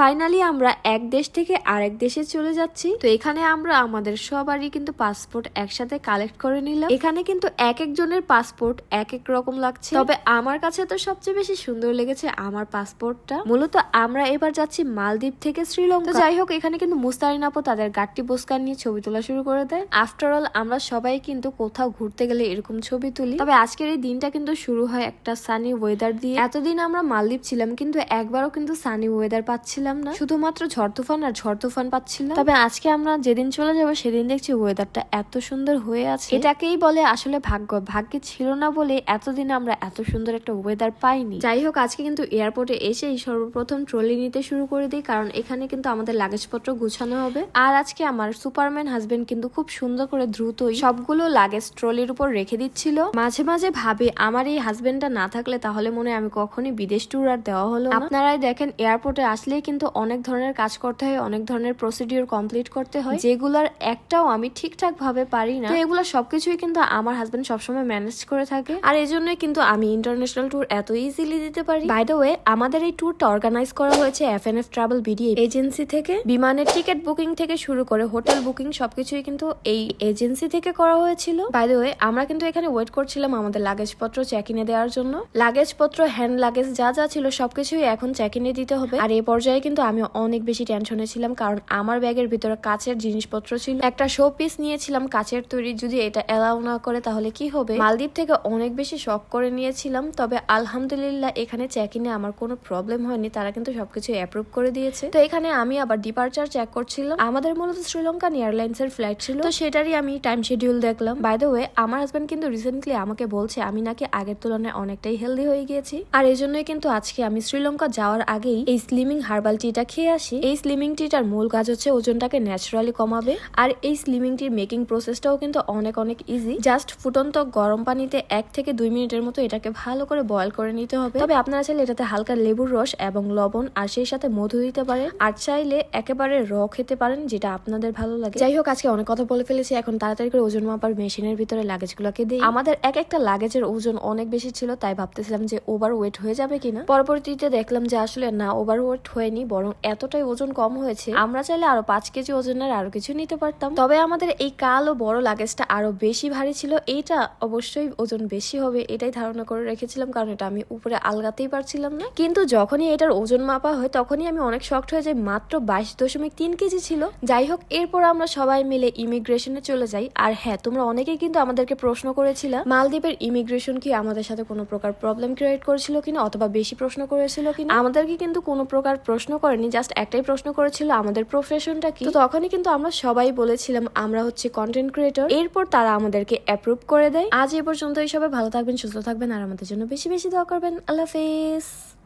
Finally আমরা এক দেশ থেকে আরেক দেশে চলে যাচ্ছি। তো এখানে আমরা আমাদের সবারই কিন্তু পাসপোর্ট একসাথে কালেক্ট করে নিলাম। এখানে কিন্তু এক একজনের পাসপোর্ট এক এক রকম লাগছে। তবে আমার কাছে তো সবচেয়ে বেশি সুন্দর লেগেছে আমার পাসপোর্টটা। মূলত আমরা এবার যাচ্ছি মালদ্বীপ থেকে শ্রীলঙ্কা। যাই হোক, এখানে কিন্তু মুস্তারিন আপু তাদের গাট্টি বোস্কার নিয়ে ছবি তোলা শুরু করে দেয়। আফটার অল আমরা সবাই কিন্তু কোথাও ঘুরতে গেলে এরকম ছবি তুলি। তবে আজকের এই দিনটা কিন্তু শুরু হয় একটা সানি ওয়েদার দিয়ে। এতদিন আমরা মালদ্বীপ ছিলাম, কিন্তু একবারও কিন্তু সানি ওয়েদার পাচ্ছিলাম না। শুধুমাত্র ঝড় তুফান আর ঝড় তুফান পাচ্ছিলাম। তবে আজকে আমরা যেদিন চলে যাব সেদিন দেখছি ওয়েদারটা এত সুন্দর হয়ে আছে। এটাকেই বলে আসলে ভাগ্য। ভাগ্যে ছিল না বলে এতদিন আমরা এত সুন্দর একটা ওয়েদার পাইনি। যাই হোক আজকে কিন্তু এয়ারপোর্টে এসেই সর্বপ্রথম ট্রলি নিতে শুরু করে দিই কারণ এখানে কিন্তু আমাদের লাগেজপত্র গুছানো হবে। আর আজকে আমার সুপারম্যান হাজবেন্ড কিন্তু খুব সুন্দর করে দ্রুতই সবগুলো লাগেজ ট্রলির উপর রেখে দিচ্ছিল। মাঝে মাঝে ভাবে আমার এই হাজবেন্ডটা না থাকলে তাহলে মনে হয় আমি কখনই বিদেশ ট্যুর আর দেওয়া হলো আপনারাই দেখেন এয়ারপোর্টে আসলেই কিন্তু অনেক ধরনের কাজ করতে হয় অনেক ধরনের প্রসিডিওর কমপ্লিট করতে হয়। যেগুলার একটাও আমি ঠিকঠাক ভাবে পারি না। তো এগুলো সবকিছুই কিন্তু আমার হাজবেন্ড সবসময় ম্যানেজ করে থাকে। আর এই জন্যই কিন্তু আমি ইন্টারন্যাশনাল ট্যুর এত ইজিলি দিতে পারি। বাই দ্য ওয়ে আমাদের এই ট্যুরটা অর্গানাইজ করা হয়েছে F N F travel BD agency থেকে। বিমানের টিকিট বুকিং থেকে শুরু করে হোটেল বুকিং সবকিছুই কিন্তু এই এজেন্সি থেকে করা হয়েছিল। বাই দ্য ওয়ে আমরা কিন্তু এখানে ওয়েট করছিলাম আমাদের লাগেজপত্র চেক ইনে দেওয়ার জন্য। লাগেজপত্র হ্যান্ড লাগেজ যা যা ছিল সবকিছুই এখন চেক ইনে দিতে হবে। আর এই পর্যায়ে কিন্তু আমি অনেক বেশি টেনশনে ছিলাম, কারণ আমার ব্যাগের ভিতরে কাচের জিনিসপত্র ছিল। একটা শো পিস নিয়েছিলাম কাচের তৈরি, যদি এটা অ্যালাউ না করে তাহলে কি হবে? মালদ্বীপ থেকে অনেক বেশি শখ করে নিয়েছিলাম, তবে আলহামদুলিল্লাহ এখানে চেক ইনে আমার কোনো প্রবলেম হয়নি, তারা কিন্তু সবকিছু অ্যাপ্রুভ করে দিয়েছে। তো এখানে আমি আবার ডিপার্চার চেক করছিলাম। আমাদের মূলত শ্রীলঙ্কান এয়ারলাইন্স এর ফ্লাইট ছিল। তো সেটারই আমি টাইম শিডিউল দেখলাম। বাই দ্য ওয়ে আমার হাজবেন্ড কিন্তু রিসেন্টলি আমাকে বলছে, আমি নাকি আগের তুলনায় অনেকটাই হেলদি হয়ে গিয়েছি। আর এই জন্যই কিন্তু আজকে আমি শ্রীলঙ্কা যাওয়ার আগেই এই স্লিমিং হার্বাল টিটা খেয়ে আসি। এই স্লিমিং টিটার মূল কাজ হচ্ছে ওজনটাকে ন্যাচারালি কমাবে। আর এই স্লিমিং টির মেকিং প্রসেসটাও কিন্তু অনেক অনেক ইজি জাস্ট ফুটন্ত গরম পানিতে এক থেকে দুই মিনিটের মতো এটাকে ভালো করে বয়ল করে নিতে হবে। তবে আপনারা চাইলে এটাতে হালকা লেবুর রস এবং লবণ আর সেই সাথে মধু দিতে পারেন। আর চাইলে একেবারে র খেতে পারেন, যেটা আপনাদের ভালো লাগে। যাই হোক, আজকে অনেক কথা বলে ফেলেছি। এখন তাড়াতাড়ি করে ওজন মাপার মেশিনের ভিতরে লাগেজ গুলোকে দিই। আমাদের এক একটা লাগেজের ওজন অনেক বেশি ছিল, তাই ভাবতেছিলাম যে ওভার ওয়েট হয়ে যাবে কিনা। পরবর্তীতে দেখলাম যে আসলে না ওভার ওয়েট হয়নি। বরং এতটাই ওজন কম হয়েছে, আমরা চাইলে আরও পাঁচ কেজি ওজনের আরও কিছু নিতে পারতাম। তবে আমাদের এই কালো বড় লাগেজটা আরও বেশি ভারী ছিল, এইটা অবশ্যই ওজন বেশি হবে, এটাই ধারণা করে রেখেছিলাম, কারণ এটা আমি উপরে আলগাতেই পারছিলাম না। কিন্তু যখনই এটার ওজন মাপা হয়, তখনই আমি অনেক শক্ট হয়ে যাই, মাত্র বাইশ দশমিক তিন কেজি ছিল। যাই হোক, এরপর আমরা সবাই মিলে ইমিগ্রেশনে চলে যাই, আর হ্যাঁ তোমরা অনেকেই কিন্তু আমাদেরকে প্রশ্ন করেছিল, মালদ্বীপের ইমিগ্রেশন কি আমাদের সাথে কোনো প্রকার প্রবলেম ক্রিয়েট করেছিল কিনা, অথবা বেশি প্রশ্ন করেছিল কিনা? আমাদেরকে কিন্তু কোনো প্রকার প্রশ্ন করেনি জাস্ট একটাই প্রশ্ন করেছিল আমাদের প্রফেশনটা কি? তখনই কিন্তু আমরা সবাই বলেছিলাম, আমরা হচ্ছে কন্টেন্ট ক্রিয়েটর এরপর তারা আমাদেরকে অ্যাপ্রুভ করে দেয়। আজ এ এই সবাই ভালো থাকবেন, সুস্থ থাকবেন, আর আমাদের জন্য বেশি বেশি দোয়া করবেন। আল্লাহ হাফেজ।